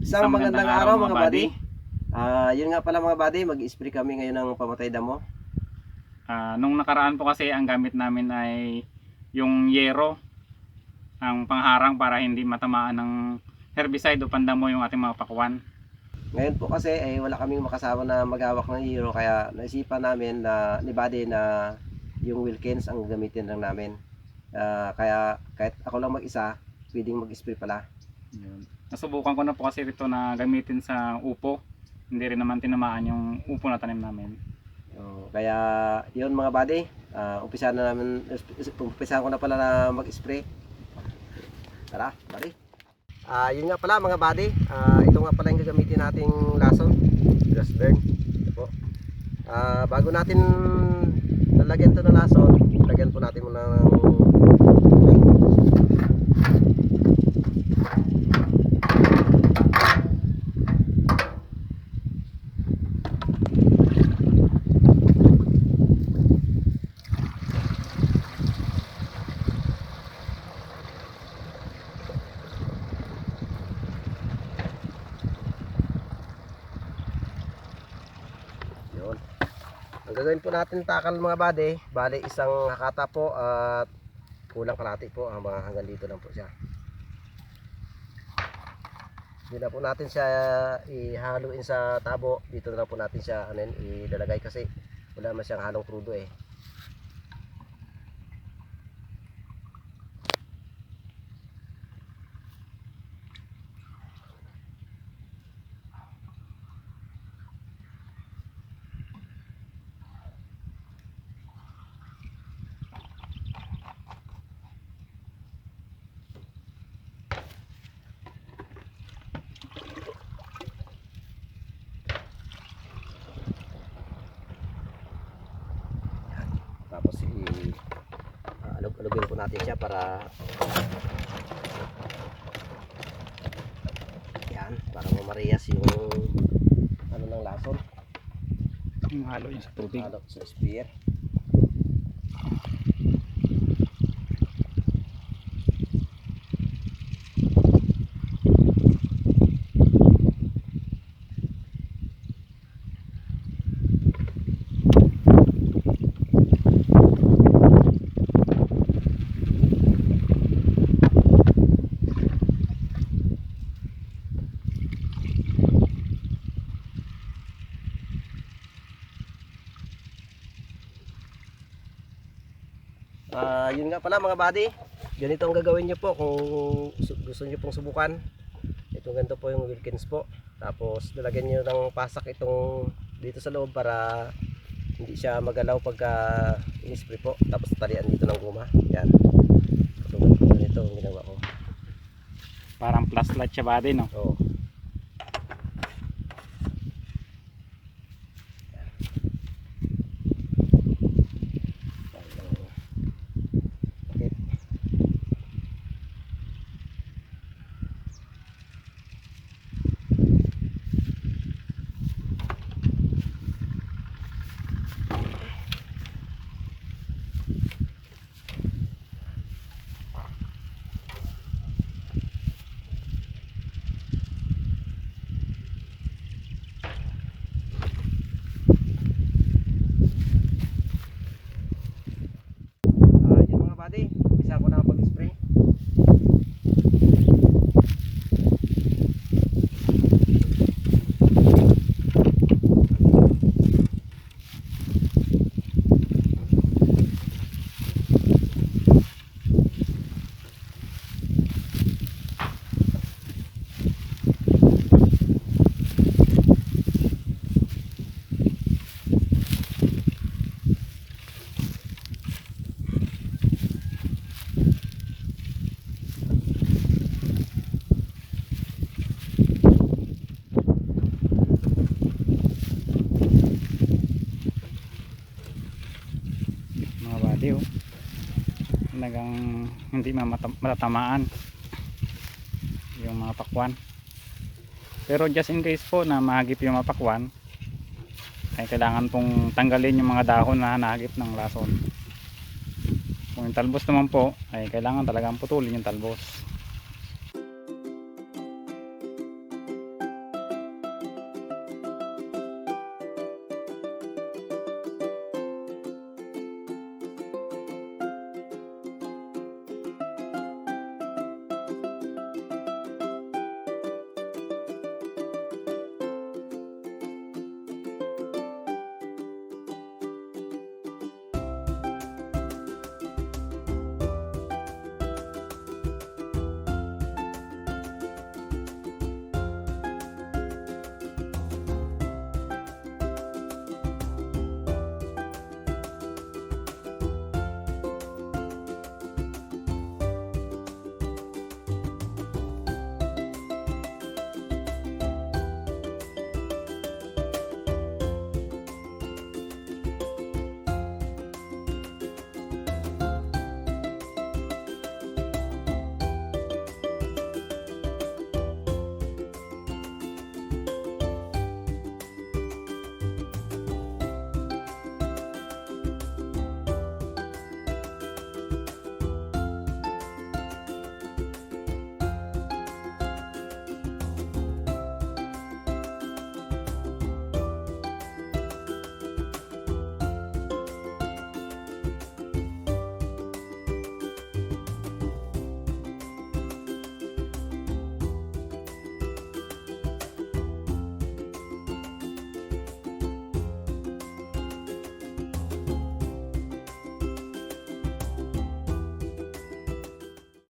Isang magandang araw mga buddy. Ah, yun nga pala mga buddy, mag-spray kami ngayon ng pamatay damo. Ah, nung nakaraan po kasi ang gamit namin ay yung yero ang pangharang para hindi matamaan ng herbicide o pandamo yung ating mga pakwan. Ngayon po kasi ay wala kaming makasama na maghawak ng hero kaya naisipan namin na ni buddy na yung Wilkins ang gamitin lang namin. Ah, kaya kahit ako lang mag-isa, pwedeng mag-spray pala. Yun. Nasubukan ko na po kasi ito na gamitin sa upo. Hindi rin naman tinamaan yung upo na tanim namin. Oh, kaya yun mga buddy, ah, umpisa na namin, umpisa ko na pala na mag-spray. Tara, buddy. Ah, yun nga pala mga buddy, ah, ito nga pala yung gagamitin nating lason, grass burn. Po. Ah, bago natin lalagyan to ng lason, lagyan po natin muna ng Yun. Ang gagawin po natin takal mga bade, bale isang hakata po at kulang kalati po ang mga hanggang dito lang po siya. Hindi na po natin siya ihaluin sa tabo. Dito na lang po natin siya yun, ilalagay kasi wala man siyang halong krudo eh. Tapos i uh, alog-alogin po natin siya para yan, para mamariyas yung ano ng lason, Yung halo yun sa tubig. alog sa spear. Ah, yun nga pala mga buddy. Ganito ang gagawin niyo po kung gusto niyo pong subukan. Ito ganito po yung Wilkins po. Tapos lalagyan niyo ng pasak itong dito sa loob para hindi siya magalaw pagka in-spray po. Tapos talian dito ng guma. Yan. Po ganito ang ginawa ko. Parang flashlight siya body no. Oo. Okay. Ah, yun mga buddy, isa ko na pag-spray. Mga body oh. Talagang hindi matatamaan yung mga pakwan. Pero just in case po na mahagip yung mga pakwan, ay kailangan pong tanggalin yung mga dahon na nahagip ng lason. Kung yung talbos naman po, ay kailangan talagang putulin yung talbos.